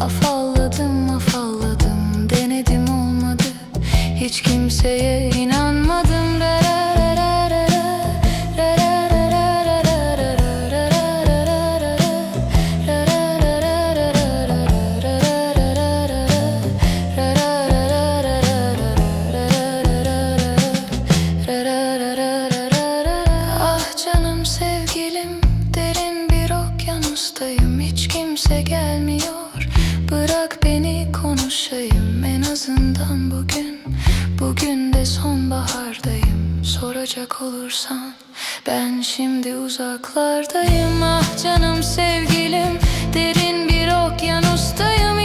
Afalladım afalladım Denedim olmadı Hiç kimseye inanmadım. Ah canım sevgilim derin bir okyanustayım hiç kimse gelmiyor azından bugün Bugün de sonbahardayım. Soracak olursan Ben şimdi uzaklardayım. Ah canım sevgilim Derin bir okyanustayım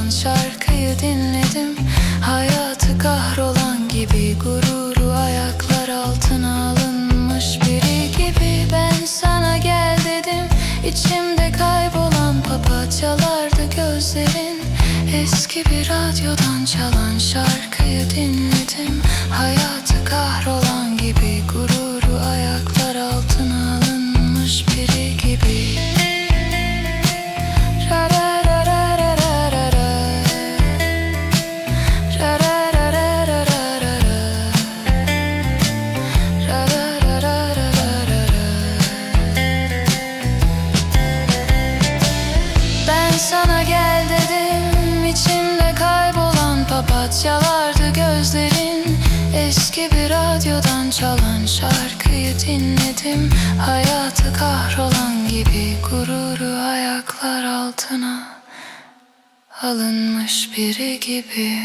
çalan şarkıyı dinledim. Hayatı kahrolan gibi gururu ayaklar altına alınmış biri gibi Ben sana gel dedim. İçimde kaybolan papatyalardı gözlerin. Eski bir radyodan çalan şarkıyı dinledim. Hayatı kahrolan gibi gururu papatyalardı gözlerin. Eski bir radyodan çalan şarkıyı dinledim. Hayatı kahrolan gibi gururu ayaklar altına Alınmış biri gibi